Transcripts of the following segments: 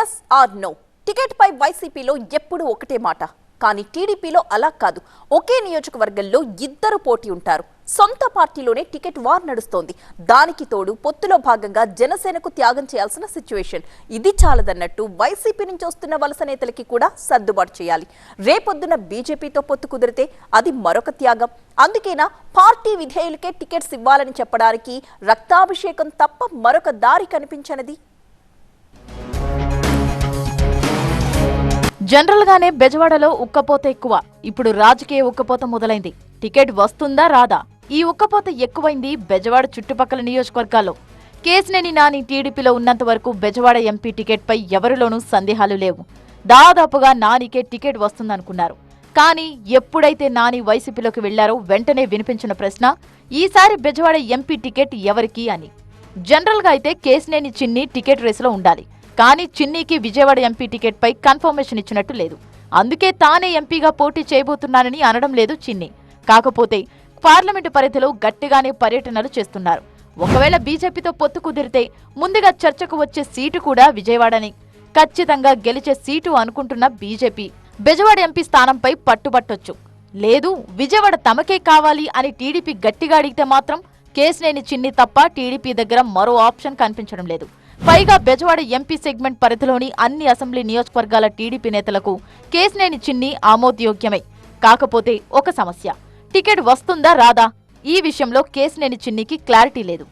Yes R no ticket పై వైసీపీలో ఎప్పుడు ఒకటే మాట. కానీ టీడీపీలో అలా కాదు. ఒకే నియోజకవర్గంలో ఇద్దరు పోటీ ఉంటారు. సొంత పార్టీలోనే టికెట్ వార్ నడుస్తోంది. దానికి తోడు పొత్తులో భాగంగా జనసేనకు త్యాగం చేయాల్సిన సిచ్యువేషన్. ఇది చాలదన్నట్టు వైసీపీ నుంచి వస్తున్న వలస నేతలకి కూడా సర్దుబాటు చేయాలి. రేపొద్దున బీజేపీతో పొత్తు కుదిరితే అది మరొక త్యాగం. అందుకేనా పార్టీ విధేయులకే టికెట్స్ ఇవ్వాలని చెప్పడానికి రక్తాభిషేకం తప్ప మరొక దారి కనిపించనిది? జనరల్ గానే బెజవాడలో ఉక్కపోత ఎక్కువ. ఇప్పుడు రాజకీయ ఉక్కపోత మొదలైంది. టికెట్ వస్తుందా రాదా? ఈ ఉక్కపోత ఎక్కువైంది బెజవాడ చుట్టుపక్కల నియోజకవర్గాల్లో. కేసినేని నాని టీడీపీలో ఉన్నంత వరకు బెజవాడ ఎంపీ టికెట్పై ఎవరిలోనూ సందేహాలు లేవు. దాదాపుగా నానికే టికెట్ వస్తుందనుకున్నారు. కానీ ఎప్పుడైతే నాని వైసీపీలోకి వెళ్ళారో వెంటనే వినిపించిన ప్రశ్న ఈసారి బెజవాడ ఎంపీ టికెట్ ఎవరికి అని. జనరల్గా అయితే కేసినేని చిన్ని టికెట్ రేసులో ఉండాలి. కానీ చిన్నీకి విజయవాడ ఎంపీ టికెట్పై కన్ఫర్మేషన్ ఇచ్చినట్టు లేదు. అందుకే తానే ఎంపీగా పోటీ చేయబోతున్నానని అనడం లేదు చిన్ని. కాకపోతే పార్లమెంటు పరిధిలో గట్టిగానే పర్యటనలు చేస్తున్నారు. ఒకవేళ బీజేపీతో పొత్తు కుదిరితే ముందుగా చర్చకు వచ్చే సీటు కూడా విజయవాడని. ఖచ్చితంగా గెలిచే సీటు అనుకుంటున్న బీజేపీ. బెజవాడ ఎంపీ స్థానంపై పట్టుబట్టొచ్చు. లేదు విజయవాడ తమకే కావాలి అని టీడీపీ గట్టిగా అడిగితే మాత్రం కేసినేని చిన్ని తప్ప టీడీపీ దగ్గర మరో ఆప్షన్ కనిపించడం లేదు. పైగా బెజవాడ ఎంపీ సెగ్మెంట్ పరిధిలోని అన్ని అసెంబ్లీ నియోజకవర్గాల టీడీపీ నేతలకు కేసినేని చిన్ని ఆమోదయోగ్యమే. కాకపోతే ఒక సమస్య. టికెట్ వస్తుందా రాదా? ఈ విషయంలో కేసినేని చిన్నికి క్లారిటీ లేదు.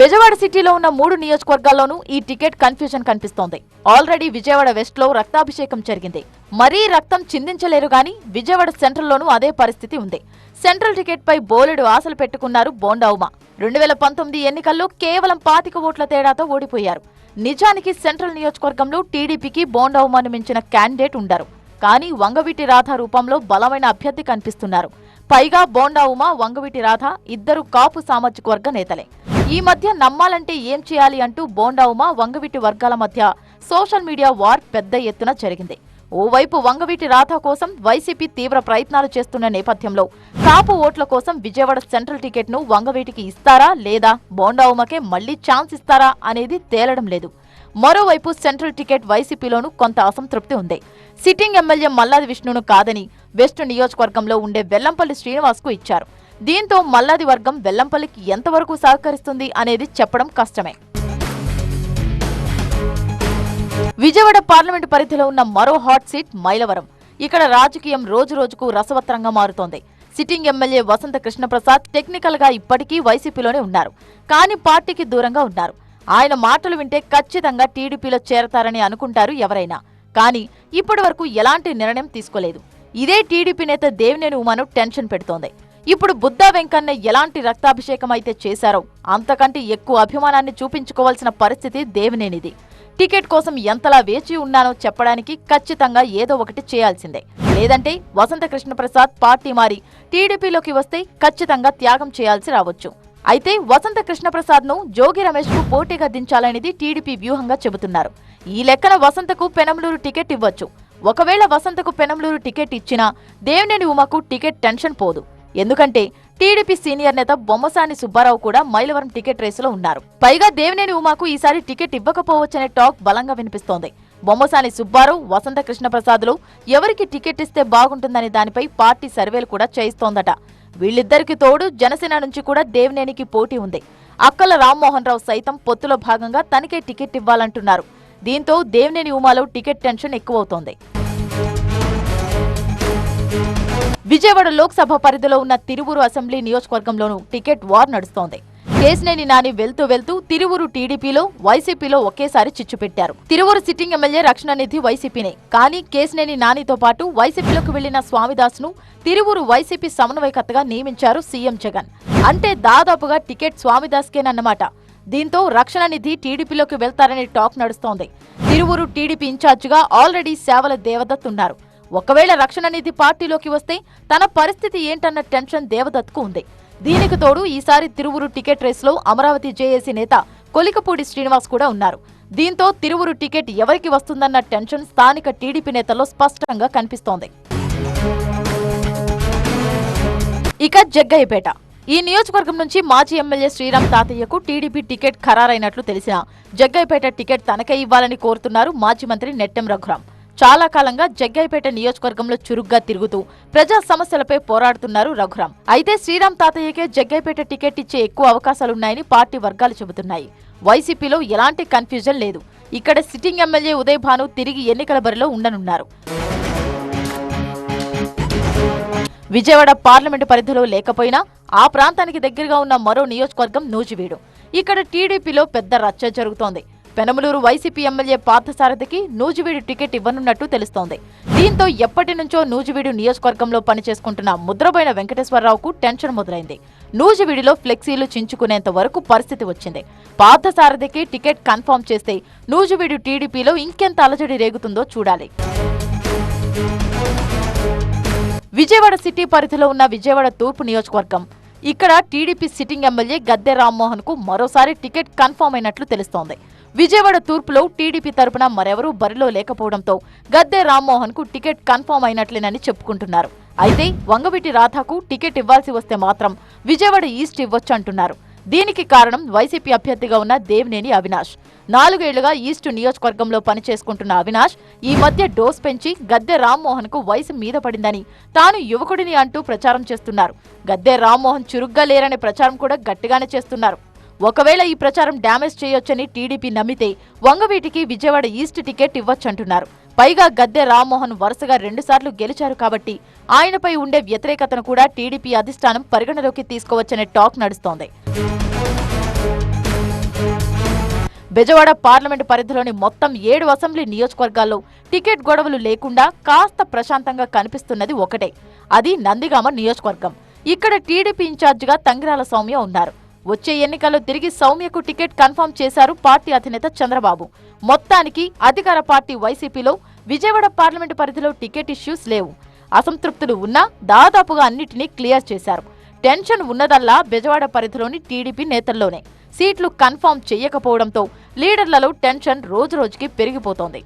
బెజవాడ సిటీలో ఉన్న మూడు నియోజకవర్గాల్లోనూ ఈ టికెట్ కన్ఫ్యూజన్ కనిపిస్తోంది. ఆల్రెడీ విజయవాడ వెస్ట్లో రక్తాభిషేకం జరిగింది. మరీ రక్తం చిందించలేరు గాని విజయవాడ సెంట్రల్లోనూ అదే పరిస్థితి ఉంది. సెంట్రల్ టికెట్ పై బోలెడు ఆశలు పెట్టుకున్నారు బోండా ఉమా రెండు వేల పంతొమ్మిది ఎన్నికల్లో కేవలం పాతిక ఓట్ల తేడాతో ఓడిపోయారు. నిజానికి సెంట్రల్ నియోజకవర్గంలో టీడీపీకి బోండా ఉమాను మించిన క్యాండిడేట్ ఉండరు. కానీ వంగవీటి రాధ రూపంలో బలమైన అభ్యర్థి కనిపిస్తున్నారు. పైగా బోండా ఉమా వంగవీటి రాధ ఇద్దరు కాపు సామాజిక వర్గ నేతలే. ఈ మధ్య నమ్మాలంటే ఏం చేయాలి అంటూ బోండా ఉమా వంగవీటి వర్గాల మధ్య సోషల్ మీడియా వార్ పెద్ద ఎత్తున జరిగింది. ఓవైపు వంగవీటి రాధ కోసం వైసీపీ తీవ్ర ప్రయత్నాలు చేస్తున్న నేపథ్యంలో కాపు ఓట్ల కోసం విజయవాడ సెంట్రల్ టికెట్ను వంగవీటికి ఇస్తారా లేదా? బోండా ఉమకే మళ్ళీ ఛాన్స్ ఇస్తారా అనేది తేలడం లేదు. మరోవైపు సెంట్రల్ టికెట్ వైసీపీలోనూ కొంత అసంతృప్తి ఉంది. సిట్టింగ్ ఎమ్మెల్యే మల్లాది విష్ణును కాదని వెస్ట్ నియోజకవర్గంలో ఉండే వెల్లంపల్లి శ్రీనివాస్కు ఇచ్చారు. దీంతో మల్లాది వర్గం వెల్లంపల్లికి ఎంతవరకు సహకరిస్తుంది అనేది చెప్పడం కష్టమే. విజయవాడ పార్లమెంటు పరిధిలో ఉన్న మరో హాట్ సీట్ మైలవరం. ఇక్కడ రాజకీయం రోజు రోజుకు రసవత్రంగా మారుతోంది. సిట్టింగ్ ఎమ్మెల్యే వసంత కృష్ణప్రసాద్ టెక్నికల్గా ఇప్పటికీ వైసీపీలోనే ఉన్నారు. కానీ పార్టీకి దూరంగా ఉన్నారు. ఆయన మాటలు వింటే ఖచ్చితంగా టీడీపీలో చేరతారని అనుకుంటారు ఎవరైనా. కానీ ఇప్పటి వరకు ఎలాంటి నిర్ణయం తీసుకోలేదు. ఇదే టీడీపీ నేత దేవినేని ఉమాను టెన్షన్ పెడుతోంది. ఇప్పుడు బుద్ధా వెంకన్న ఎలాంటి రక్తాభిషేకం అయితే చేశారో అంతకంటే ఎక్కువ అభిమానాన్ని చూపించుకోవాల్సిన పరిస్థితి దేవినేనిది. టికెట్ కోసం ఎంతలా వేచి ఉన్నానో చెప్పడానికి ఖచ్చితంగా ఏదో ఒకటి చేయాల్సిందే. లేదంటే వసంత కృష్ణప్రసాద్ పార్టీ మారి టీడీపీలోకి వస్తే ఖచ్చితంగా త్యాగం చేయాల్సి రావచ్చు. అయితే వసంత కృష్ణప్రసాద్ను జోగి రమేష్కు పోటీగా దించాలనేది టీడీపీ వ్యూహంగా చెబుతున్నారు. ఈ లెక్కన వసంతకు పెనంలూరు టికెట్ ఇవ్వచ్చు. ఒకవేళ వసంతకు పెనంలూరు టికెట్ ఇచ్చినా దేవినేని ఉమకు టికెట్ టెన్షన్ పోదు. ఎందుకంటే టీడీపీ సీనియర్ నేత బొమ్మసాని సుబ్బారావు కూడా మైలవరం టికెట్ రేసులో ఉన్నారు. పైగా దేవినేని ఉమాకు ఈసారి టికెట్ ఇవ్వకపోవచ్చనే టాక్ బలంగా వినిపిస్తోంది. బొమ్మసాని సుబ్బారావు వసంత కృష్ణప్రసాద్లు ఎవరికి టికెట్ ఇస్తే బాగుంటుందనే దానిపై పార్టీ సర్వేలు కూడా చేయిస్తోందట. వీళ్ళిద్దరికి తోడు జనసేన నుంచి కూడా దేవినేనికి పోటీ ఉంది. అక్కల రామ్మోహన్ రావు సైతం పొత్తులో భాగంగా తనకే టికెట్ ఇవ్వాలంటున్నారు. దీంతో దేవినేని ఉమాలో టికెట్ టెన్షన్ ఎక్కువవుతోంది. విజయవాడ లోక్సభ పరిధిలో ఉన్న తిరువురు అసెంబ్లీ నియోజకవర్గంలోనూ టికెట్ వార్ నడుస్తోంది. కేశినేని నాని వెళ్తూ వెళ్తూ తిరువురు టీడీపీలో వైసీపీలో ఒకేసారి చిచ్చు పెట్టారు. తిరువురు సిట్టింగ్ ఎమ్మెల్యే రక్షణ నిధి వైసీపీనే. కానీ కేశినేని నానితో పాటు వైసీపీలోకి వెళ్ళిన స్వామిదాస్ను తిరువురు వైసీపీ సమన్వయకర్తగా నియమించారు సీఎం జగన్. అంటే దాదాపుగా టికెట్ స్వామిదాస్కేనన్నమాట. దీంతో రక్షణ నిధి టీడీపీలోకి వెళ్తారనే టాక్ నడుస్తోంది. తిరువురు టీడీపీ ఇన్ఛార్జిగా ఆల్రెడీ సేవల దేవదత్ ఉన్నారు. ఒకవేళ రక్షణ నిధి పార్టీలోకి వస్తే తన పరిస్థితి ఏంటన్న టెన్షన్ దేవదత్కు ఉంది. దీనికి తోడు ఈసారి తిరువురు టికెట్ రేసులో అమరావతి జేఏసీ నేత కొలికపూడి శ్రీనివాస్ కూడా ఉన్నారు. దీంతో తిరువురు టికెట్ ఎవరికి వస్తుందన్న టెన్షన్ స్థానిక టీడీపీ నేతల్లో స్పష్టంగా కనిపిస్తోంది. ఇక జగ్గయ్యపేట. ఈ నియోజకవర్గం నుంచి మాజీ ఎమ్మెల్యే శ్రీరామ్ తాతయ్యకు టీడీపీ టికెట్ ఖరారైనట్లు తెలిసిన జగ్గైపేట టికెట్ తనకే ఇవ్వాలని కోరుతున్నారు మాజీ మంత్రి నెట్టెం రఘురాం చాలా కాలంగా జగ్గైపేట నియోజకవర్గంలో చురుగ్గా తిరుగుతూ ప్రజా సమస్యలపై పోరాడుతున్నారు రఘురాం అయితే శ్రీరామ్ తాతయ్యకే జగ్గైపేట టికెట్ ఇచ్చే ఎక్కువ అవకాశాలున్నాయని పార్టీ వర్గాలు చెబుతున్నాయి. వైసీపీలో ఎలాంటి కన్ఫ్యూజన్ లేదు. ఇక్కడ సిట్టింగ్ ఎమ్మెల్యే ఉదయ్ భాను తిరిగి ఎన్నికల బరిలో ఉండనున్నారు. విజయవాడ పార్లమెంటు పరిధిలో లేకపోయినా ఆ ప్రాంతానికి దగ్గరగా ఉన్న మరో నియోజకవర్గం నూజివీడు. ఇక్కడ టీడీపీలో పెద్ద రచ్చ జరుగుతోంది. పెనమలూరు వైసీపీ ఎమ్మెల్యే పార్థసారథికి నూజివీడు టికెట్ ఇవ్వనున్నట్టు తెలుస్తోంది. దీంతో ఎప్పటి నుంచో నూజివీడు నియోజకవర్గంలో పనిచేసుకుంటున్న ముద్రబోయిన వెంకటేశ్వరరావుకు టెన్షన్ మొదలైంది. నూజివీడులో ఫ్లెక్సీలు చించుకునేంత వరకు పరిస్థితి వచ్చింది. పార్థసారథికి టికెట్ కన్ఫర్మ్ చేస్తే నూజివీడు టీడీపీలో ఇంకెంత అలజడి రేగుతుందో చూడాలి. విజయవాడ సిటీ పరిధిలో ఉన్న విజయవాడ తూర్పు నియోజకవర్గం. ఇక్కడ టీడీపీ సిట్టింగ్ ఎమ్మెల్యే గద్దె రామ్మోహన్కు మరోసారి టికెట్ కన్ఫర్మ్ అయినట్లు తెలుస్తోంది. విజయవాడ తూర్పులో టీడీపీ తరపున మరెవరూ బరిలో లేకపోవడంతో గద్దె రామ్మోహన్కు టికెట్ కన్ఫర్మ్ అయినట్లేనని చెప్పుకుంటున్నారు. అయితే వంగవీటి రాధాకు టికెట్ ఇవ్వాల్సి వస్తే మాత్రం విజయవాడ ఈస్ట్ ఇవ్వొచ్చు అంటున్నారు. దీనికి కారణం వైసీపీ అభ్యర్థిగా ఉన్న దేవినేని అవినాష్. నాలుగేళ్ళుగా ఈస్ట్ నియోజకవర్గంలో పనిచేసుకుంటున్న అవినాష్ ఈ మధ్య డోస్ పెంచి గద్దె రామ్మోహన్కు వయసు మీద పడిందని తాను యువకుడిని అంటూ ప్రచారం చేస్తున్నారు. గద్దె రామ్మోహన్ చురుగ్గా లేరనే ప్రచారం కూడా గట్టిగానే చేస్తున్నారు. ఒకవేళ ఈ ప్రచారం డ్యామేజ్ చేయొచ్చని టీడీపీ నమ్మితే వంగవీటికి విజయవాడ ఈస్ట్ టికెట్ ఇవ్వచ్చంటున్నారు. పైగా గద్దె రామ్మోహన్ వరుసగా రెండుసార్లు గెలిచారు కాబట్టి ఆయనపై ఉండే వ్యతిరేకతను కూడా టీడీపీ అధిష్టానం పరిగణలోకి తీసుకోవచ్చనే టాక్ నడుస్తోంది. బెజవాడ పార్లమెంటు పరిధిలోని మొత్తం ఏడు అసెంబ్లీ నియోజకవర్గాల్లో టికెట్ గొడవలు లేకుండా కాస్త ప్రశాంతంగా కనిపిస్తున్నది ఒకటే. అది నందిగామ నియోజకవర్గం. ఇక్కడ టీడీపీ ఇన్ఛార్జిగా తంగిరాల సౌమ్య ఉన్నారు. వచ్చే ఎన్నికల్లో తిరిగి సౌమ్యకు టికెట్ కన్ఫర్మ్ చేశారు పార్టీ అధినేత చంద్రబాబు. మొత్తానికి అధికార పార్టీ వైసీపీలో విజయవాడ పార్లమెంటు పరిధిలో టికెట్ ఇష్యూస్ లేవు. అసంతృప్తులు ఉన్నా దాదాపుగా అన్నిటినీ క్లియర్ చేశారు. టెన్షన్ ఉన్నదల్లా బెజవాడ పరిధిలోని టీడీపీ నేతల్లోనే. సీట్లు కన్ఫర్మ్ చేయకపోవడంతో లీడర్లలో టెన్షన్ రోజురోజుకి పెరిగిపోతోంది.